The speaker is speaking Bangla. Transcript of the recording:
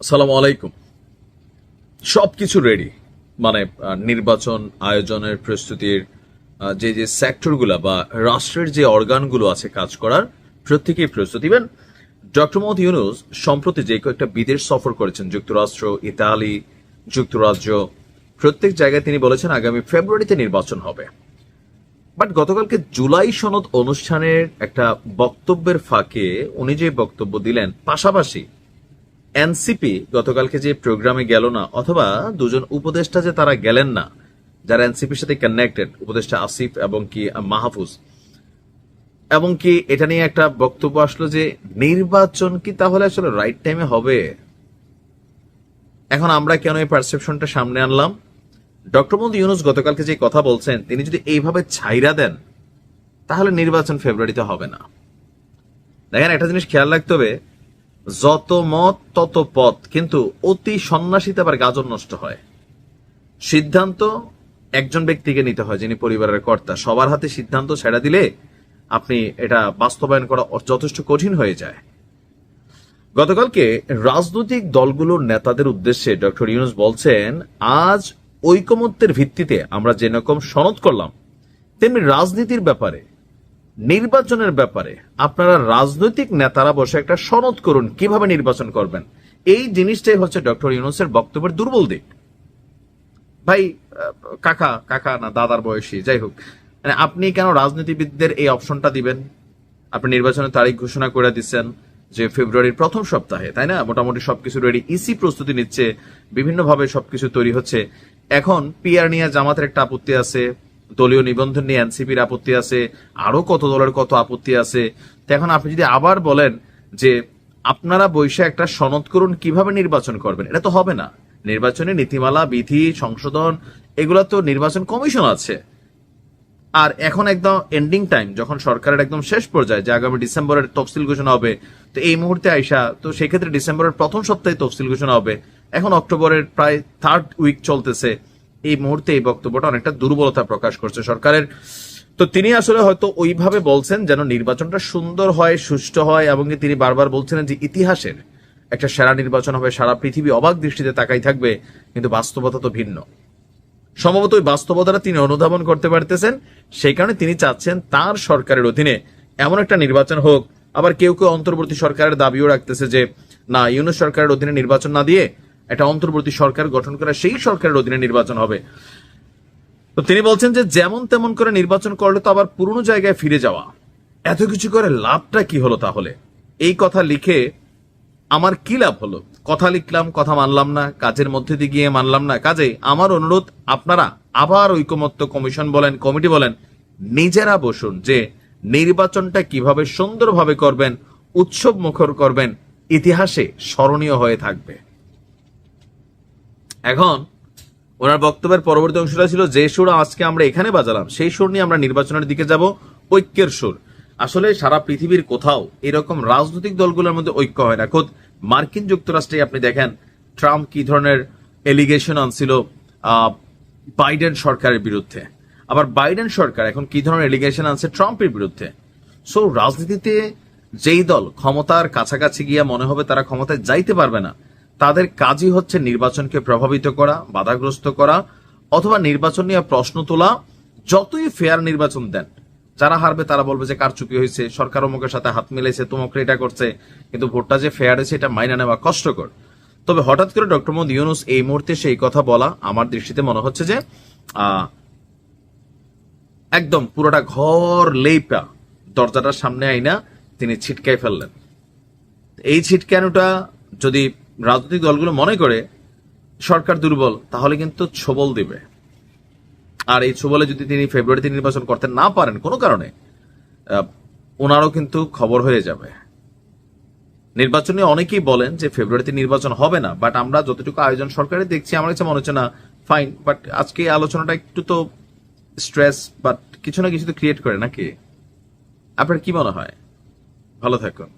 আসসালামু আলাইকুম। সব কিছু রেডি মানে নির্বাচন, আয়োজনের প্রস্তুতির যে যে সেক্টরগুলো বা রাষ্ট্রের যে অর্গানগুলো আছে কাজ করার প্রত্যেকেই প্রস্তুত। ইভেন ডক্টর মোহাম্মদ ইউনুস সম্প্রতি যে কয়েকটা বিদেশ সফর করেছেন, যুক্তরাষ্ট্র, ইতালি, যুক্তরাজ্য, প্রত্যেক জায়গায় তিনি বলেছেন আগামী ফেব্রুয়ারিতে নির্বাচন হবে। বাট গতকালকে জুলাই সনদ অনুষ্ঠানের একটা বক্তব্যের ফাঁকে উনি যে বক্তব্য দিলেন, পাশাপাশি এনসিপি গতকালকে যে প্রোগ্রামে গেল না, অথবা দুজন উপদেষ্টা যে তারা গেলেন না, যারা এনসিপির সাথে কানেক্টেড উপদেষ্টা আসিফ এবং কি মাহফুজ। এবং কি এটা নিয়ে একটা বক্তব্য আসলো যে নির্বাচন কি তাহলে আসলে রাইট টাইমে হবে? এখন আমরা কেন এই পারসেপশনটা সামনে আনলাম? ডক্টর মোদী ইউনুস গতকালকে যে কথা বলছেন, তিনি যদি এইভাবে ছাইরা দেন, তাহলে নির্বাচন ফেব্রুয়ারিতে হবে না। দেখেন, একটা জিনিস খেয়াল রাখতে হবে যত মত, তত পথ। কিন্তু অতি সন্ন্যাসীতে আবার গাজন নষ্ট হয়। সিদ্ধান্ত একজন ব্যক্তিকে নিতে হয়, যিনি পরিবারের কর্তা। সবার হাতে সিদ্ধান্ত ছেড়া দিলে আপনি এটা বাস্তবায়ন করা যথেষ্ট কঠিন হয়ে যায়। গতকালকে রাজনৈতিক দলগুলোর নেতাদের উদ্দেশ্যে ডক্টর ইউনুস বলছেন, আজ ঐকমত্যের ভিত্তিতে আমরা যেরকম সনদ করলাম, তেমনি রাজনীতির ব্যাপারে নির্বাচনের ব্যাপারে আপনারা রাজনৈতিক নেতারা বসে একটা সনদ করুন, কীভাবে নির্বাচন করবেন। এই জিনিসটাই হচ্ছে ডক্টর ইউনুসের বক্তব্যের দুর্বল দিক। ভাই কাকা কাকা না, দাদার বয়সী, যাই হোক। মানে আপনি কেন রাজনীতিবিদদের এই অপশনটা দিবেন? আপনি নির্বাচনের তারিখ ঘোষণা করে দিচ্ছেন যে ফেব্রুয়ারির প্রথম সপ্তাহে, তাই না? মোটামুটি সবকিছু রেডি ইসি প্রস্তুতি নিচ্ছে, বিভিন্নভাবে সবকিছু তৈরি হচ্ছে। এখন পিআর নিয়ে জামাতের একটা আপত্তি আছে দলীয় নিবন্ধন নিয়ে এনসিপির আপত্তি আছে, আরও কত দলের কত আপত্তি আছে, তো এখন আপনি যদি আবার বলেন যে আপনারা বৈশে একটা সনদ করুন, কীভাবে নির্বাচন করবেন? এটা তো হবে না। নির্বাচনে নীতিমালা, বিধি, সংশোধন, এগুলো তো নির্বাচন কমিশন আছে। আর এখন একদম এন্ডিং টাইম যখন সরকারের একদম শেষ পর্যায়ে, যে আগামী ডিসেম্বরের তফসিল ঘোষণা হবে, তো এই মুহূর্তে আইসা, তো সেক্ষেত্রে ডিসেম্বরের প্রথম সপ্তাহে তফসিল ঘোষণা হবে। এখন অক্টোবরের প্রায় থার্ড উইক চলতেছে। এই মুহূর্তে এই বক্তব্যটা অনেকটা দুর্বলতা প্রকাশ করছে সরকারের। তো তিনি আসলে হয়তো ওইভাবে বলছেন যেন নির্বাচনটা সুন্দর হয়, সুষ্ঠু হয়, এবং তিনি বারবার বলছিলেন যে ইতিহাসের একটা সেরা নির্বাচন হবে, সারা পৃথিবী অবাক দৃষ্টিতে তাকাই থাকবে, কিন্তু বাস্তবতা তো ভিন্ন। সম্ভবত ওই বাস্তবতাটা তিনি অনুধাবন করতে পারতেছেন, সেই কারণে তিনি চাচ্ছেন তার সরকারের অধীনে এমন একটা নির্বাচন হোক। আবার কেউ কেউ অন্তর্বর্তী সরকারের দাবিও রাখতেছে যে, না, ইউনুস সরকারের অধীনে নির্বাচন না দিয়ে একটা অন্তর্বর্তী সরকার গঠন করা, সেই সরকারের অধীনে নির্বাচন হবে। তো তিনি বলছেন যে, যেমন তেমন করে নির্বাচন করলে তো আবার পুরনো জায়গায় ফিরে যাওয়া। এত কিছু করে লাভটা কি হলো তাহলে? এই কথা লিখে আমার কি লাভ হলো? কথা লিখলাম, কথা মানলাম না, কাজের মধ্যে দিয়ে গিয়ে মানলাম না। কাজে আমার অনুরোধ, আপনারা আবার ঐকমত্য কমিশন বলেন, কমিটি বলেন, নিজেরা বসুন যে, নির্বাচনটা কীভাবে সুন্দরভাবে করবেন উৎসব মুখর করবেন, ইতিহাসে স্মরণীয় হয়ে থাকবে। এখন ওনার বক্তব্যের পরবর্তী অংশটা ছিল, যে সুর আজকে আমরা এখানে বাজালাম, সেই সুর নিয়ে আমরা নির্বাচনের দিকে যাব, ঐক্যের সুর। আসলে সারা পৃথিবীর কোথাও এরকম রাজনৈতিক দলগুলোর মধ্যে ঐক্য হয় না। খোদ মার্কিন যুক্তরাষ্ট্রে আপনি দেখেন, ট্রাম্প কি ধরনের এলিগেশন আনছিল বাইডেন সরকারের বিরুদ্ধে। আবার বাইডেন সরকার এখন কি ধরনের এলিগেশন আনছে ট্রাম্পের বিরুদ্ধে? সো রাজনীতিতে যেই দল ক্ষমতার কাছাকাছি গিয়া মনে হবে তারা ক্ষমতায় যাইতে পারবে না। তাদের কাজই হচ্ছে নির্বাচনকে প্রভাবিত করা, বাধাগ্রস্ত করা, অথবা নির্বাচন নিয়ে প্রশ্ন তোলা, যতই ফেয়ার নির্বাচন দেন। যারা হারবে তারা বলবে যে কারচুপি হয়েছে সরকার অমুকের সাথে হাত মিলাইছে, তোমাকে এটা করছে, কিন্তু ভোটটা যে ফেয়ার হয়েছে এটা মাইনা নেওয়া কষ্টকর। তবে হঠাৎ করে ডক্টর মোহাম্মদ ইউনুস এই মুহূর্তে সেই কথা বলা আমার দৃষ্টিতে মনে হচ্ছে যে একদম পুরোটা ঘর লেপা দরজাটার সামনে আইনা তিনি ছিটকাই ফেললেন। এই ছিটকানোটা যদি রাজনৈতিক দলগুলো মনে করে সরকার দুর্বল, তাহলে কিন্তু ছবল দিবে। আর এই ছবলে যদি তিনি ফেব্রুয়ারিতে নির্বাচন করতে না পারেন, কোনো কারণে ওনারও কিন্তু খবর হয়ে যাবে। নির্বাচনে অনেকেই বলেন যে ফেব্রুয়ারিতে নির্বাচন হবে না, বাট আমরা যতটুকু আয়োজন সরকারের দেখছি, আমার কাছে মনে হচ্ছে না, ফাইন, বাট আজকে আলোচনাটা একটু তো স্ট্রেস, বাট কিছু না কিছু তো ক্রিয়েট করে, নাকি? আপনার কি মনে হয়? ভালো থাকুন।